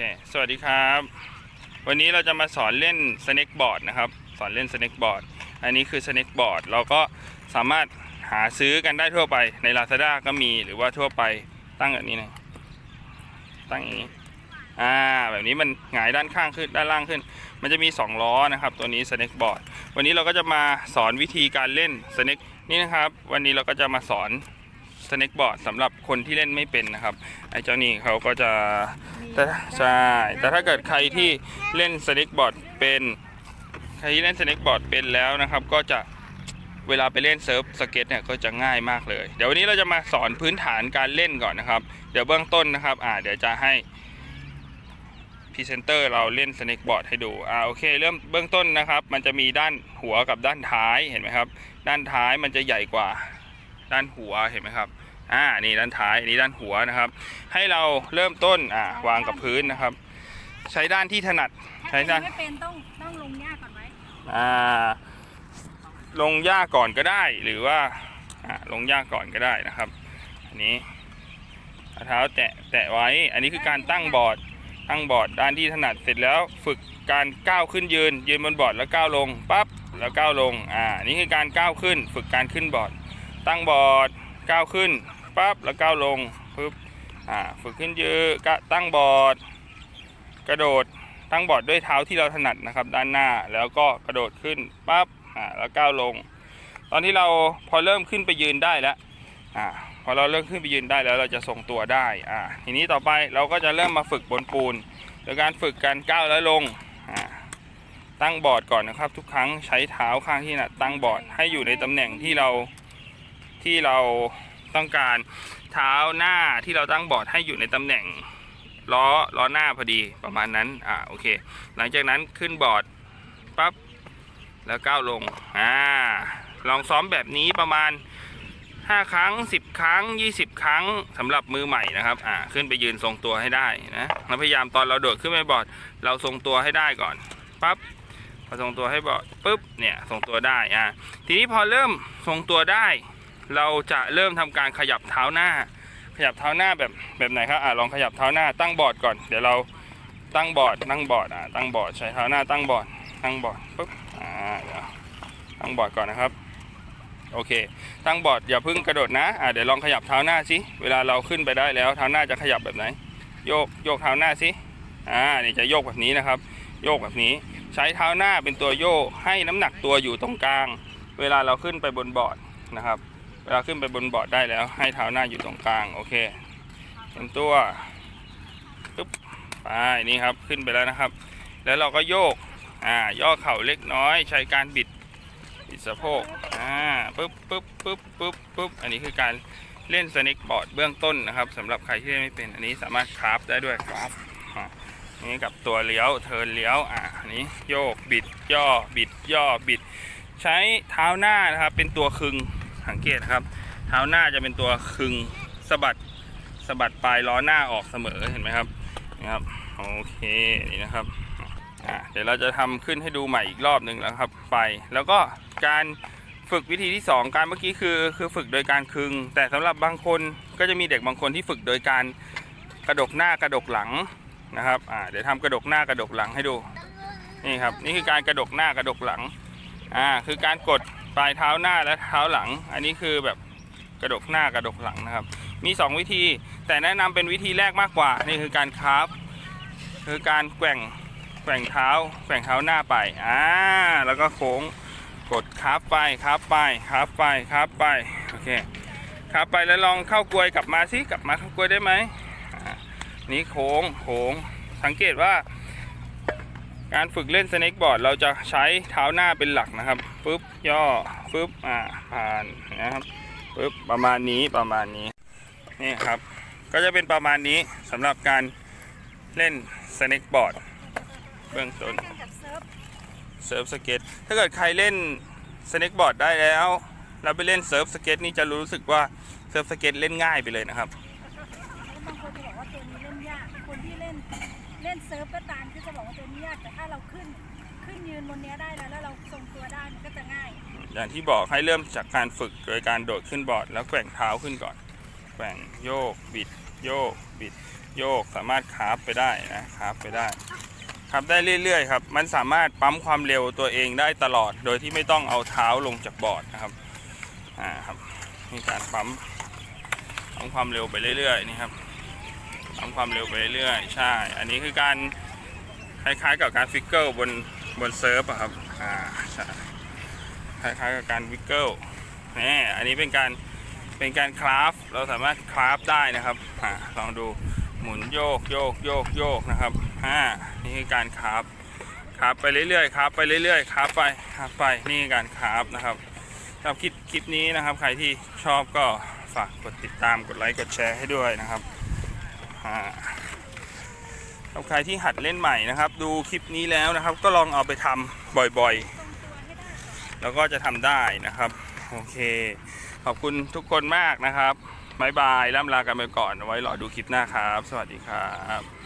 ค สวัสดีครับ วันนี้เราจะมาสอนเล่น Snake Board นะครับ สอนเล่น Snake Board อันนี้คือ Snake Board เราก็สามารถหาซื้อกันได้ทั่วไป ใน Lazada ก็มี หรือว่าทั่วไป ตั้งแบบนี้นะตั้งอย่างนี้ อ่า แบบนี้มันหงายด้านข้างขึ้น ด้านล่างขึ้น มันจะมี 2 ล้อนะครับ ตัวนี้ Snake Board วันนี้เราก็จะมาสอนวิธีการเล่น Snake นี่นะครับ วันนี้เราก็จะมาสอน Snake Board สำหรับคนที่เล่นไม่เป็นนะครับ ไอ้เจ้านี่เขาก็จะ แต่ใช่แต่ถ้าเกิดใครที่เล่นสเน็กบอร์ดเป็นใครที่เล่นสเน็กบอร์ดเป็นแล้วนะครับ ก็จะเวลาไปเล่นเซิร์ฟสเก็ตเนี่ยก็จะง่ายมากเลย เดี๋ยววันนี้เราจะมาสอนพื้นฐานการเล่นก่อนนะครับ เดี๋ยวเบื้องต้นนะครับอ่าเดี๋ยวจะให้พรีเซนเตอร์เราเล่นสเน็กบอร์ดให้ดูอ่าโอเคเริ่มเบื้องต้นนะครับ มันจะมีด้านหัวกับด้านท้ายเห็นไหมครับ ด้านท้ายมันจะใหญ่กว่าด้านหัวเห็นไหมครับ อ่านี่ด้านท้ายนี่ด้านหัวนะครับ ให้เราเริ่มต้นอ่าวางกับพื้นนะครับ ใช้ด้านที่ถนัดใช้ถ้าด้านไม่เป็นต้องต้องลงหญ้าก่อนไหมอ่าลงหญ้าก่อนก็ได้หรือว่าอ่าลงหญ้าก่อนก็ได้นะครับอันนี้เอาเท้าแตะแตะไว้ อันนี้คือการตั้งบอร์ดตั้งบอร์ดด้านที่ถนัดเสร็จแล้วฝึกการก้าวขึ้นยืน ยืนบนบอร์ดแล้วก้าวลงปั๊บแล้วก้าวลงอ่านี่คือการก้าวขึ้น ฝึกการขึ้นบอร์ดตั้งบอร์ดก้าวขึ้น ปั๊บแล้วก้าวลงปึ๊บอ่าฝึกขึ้นยืนกะตั้งบอร์ด กระโดดตั้งบอร์ดด้วยเท้าที่เราถนัดนะครับ ด้านหน้าแล้วก็กระโดดขึ้นปั๊บอ่าแล้วก้าวลง ตอนที่เราพอเริ่มขึ้นไปยืนได้แล้วอ่าพอเราเริ่มขึ้นไปยืนได้แล้วเราจะทรงตัวได้อ่าทีนี้ต่อไปเราก็จะเริ่มมาฝึกบนปูนโดยการฝึกการก้าวแล้วลงอ่าตั้งบอร์ดก่อนนะครับ ทุกครั้งใช้เท้าข้างที่ถนัดตั้งบอร์ดให้อยู่ในตำแหน่งที่เราที่เรา ต้องการเท้าหน้าที่เราตั้งบอร์ดให้อยู่ในตำแหน่งล้อล้อหน้าพอดีประมาณนั้นอ่าโอเค หลังจากนั้นขึ้นบอร์ดปั๊บแล้วก้าวลงอ่าลองซ้อมแบบนี้ประมาณ 5 ครั้ง 10 ครั้ง 20 ครั้งสำหรับมือใหม่นะครับอ่าขึ้นไปยืนทรงตัวให้ได้นะแล้วพยายามตอนเราโดดขึ้นไปบอร์ดเราทรงตัวให้ได้ก่อนปั๊บพอทรงตัวให้บอร์ดปุ๊บเนี่ยทรงตัวได้อ่าทีนี้พอเริ่มทรงตัวได้ เราจะเริ่มทำการขยับเท้าหน้า ขยับเท้าหน้าแบบแบบไหนครับอ่าลองขยับเท้าหน้าตั้งบอร์ดก่อน เดี๋ยวเราตั้งบอร์ดตั้งบอร์ดอ่าตั้งบอร์ดใช้เท้าหน้าตั้งบอร์ดตั้งบอร์ดปุ๊บอ่าเดี๋ยวตั้งบอร์ดก่อนนะครับโอเค ตั้งบอร์ดอย่าเพิ่งกระโดดนะอ่าเดี๋ยวลองขยับเท้าหน้าสิเวลาเราขึ้นไปได้แล้วเท้าหน้าจะขยับแบบไหน โยกโยกเท้าหน้าสิอ่านี่จะโยกแบบนี้นะครับ โยกแบบนี้ ใช้เท้าหน้าเป็นตัวโยกให้น้ำหนักตัวอยู่ตรงกลาง เวลาเราขึ้นไปบนบอร์ดนะครับ วลาขึ้นไปบนเบอร์ดได้แล้ว ให้เท้าหน้าอยู่ตรงกลาง โอเคเป็นตัวปึ๊บไปนี่ครับขึ้นไปแล้วนะครับ แล้วเราก็โยกอ่าย่อเข่าเล็กน้อย ใช้การบิดบิดสะโพกอ่าปึ๊บปึ๊บปึ๊บปึ๊บปึ๊บอันนี้คือการเล่นสเน็กบอร์ดเบื้องต้นนะครับสำหรับใครที่เล่นไม่เป็นอันนี้สามารถคราฟได้ด้วยคราฟอ่านี่กับตัวเลี้ยวเทินเลี้ยวอ่าอันนี้โยกบิดย่อบิดย่อบิด ใช้เท้าหน้านะครับเป็นตัวคึง สังเกตครับ เท้าหน้าจะเป็นตัวคึงสะบัดสะบัดปลายล้อหน้าออกเสมอเห็นไหมครับนะครับโอเคนี่นะครับอ่าเดี๋ยวเราจะทำขึ้นให้ดูใหม่อีกรอบหนึ่งแล้วครับไปแล้วก็การฝึกวิธีที่ 2 การเมื่อกี้คือคือฝึกโดยการคึง แต่สำหรับบางคนก็จะมีเด็กบางคนที่ฝึกโดยการกระดกหน้ากระดกหลังนะครับอ่าเดี๋ยวทำกระดกหน้ากระดกหลังให้ดูนี่ครับนี่คือการกระดกหน้ากระดกหลังอ่าคือการกด ปลายเท้าหน้าและเท้าหลัง อันนี้คือแบบกระดกหน้ากระดกหลังนะครับ มี 2 วิธี แต่แนะนำเป็นวิธีแรกมากกว่า นี่คือการคราฟคือการแกว่งแกว่งเท้าแกว่งเท้าหน้าไปอ่าแล้วก็โค้งกดครับไปครับไปครับไปครับไปโอเคครับไปแล้วลองเข้ากลวยกลับมาสิกลับมาเข้ากลวยได้ไหมนี่โค้งโค้งสังเกตว่า การฝึกเล่นสเน็กบอร์ดเราจะใช้เท้าหน้าเป็นหลักนะครับปึ๊บย่อ ปึ๊บอ่าผ่านนะครับปึ๊บประมาณนี้ประมาณนี้นี่ครับ ก็จะเป็นประมาณนี้สำหรับการเล่นสเน็กบอร์ดเบื้องต้นเล่นกับเซิร์ฟเซิร์ฟสเก็ตถ้าเกิดใครเล่นสเน็กบอร์ดได้แล้วเราไปเล่นเซิร์ฟสเก็ตนี่จะรู้สึกว่าเซิร์ฟสเก็ตเล่นง่ายไปเลยนะครับแล้วบางคนจะบอกว่าตัวนี้เล่นยากคนที่เล่นเล่นเซิร์ฟก็ตามก็จะบอกว่าตัวนี้ยากแต่ถ้าเราขึ้นขึ้นยืนบนเนี้ยได้แล้วแล้วเราทรงตัวได้มันก็จะง่าย อย่างที่บอกให้เริ่มจากการฝึกโดยการโดดขึ้นบอร์ดแล้วแกว่งเท้าขึ้นก่อน แกว่งโยกบิด โยกบิด โยกสามารถคาบไปได้นะคาบไปได้คาบได้เรื่อยๆครับ มันสามารถปั๊มความเร็วตัวเองได้ตลอด โดยที่ไม่ต้องเอาเท้าลงจากบอร์ดนะครับ อ่าครับนี่การปั๊มปั๊มความเร็วไปเรื่อยๆนี่ครับ ปั๊มความเร็วไปเรื่อยๆ ใช่ อันนี้คือการคล้ายๆกับการฟิกเกิลบนบนเซิร์ฟอะครับ อ่า ใช่ คล้ายๆกับการฟิกเกิลนี่อันนี้เป็นการเป็นการคราฟเราสามารถคราฟได้นะครับอลองดูหมุนโยกโยกโยกโยกนะครับอ่านี่คือการคราฟคราฟไปเรื่อยๆคราฟไปเรื่อยๆคราฟไปคราฟไปนี่คือการคราฟนะครับสำหรับคลิปคลิปนี้นะครับ ใครที่ชอบก็ฝากกดติดตามกดไลค์กดแชร์ให้ด้วยนะครับอ่าสำหรับใครที่หัดเล่นใหม่นะครับ ดูคลิปนี้แล้วนะครับ ก็ลองเอาไปทำบ่อยๆ แล้วก็จะทำได้นะครับ โอเค ขอบคุณทุกคนมากนะครับบายบายล่ำลากันไปก่อนไว้รอดูคลิปหน้าครับ สวัสดีครับ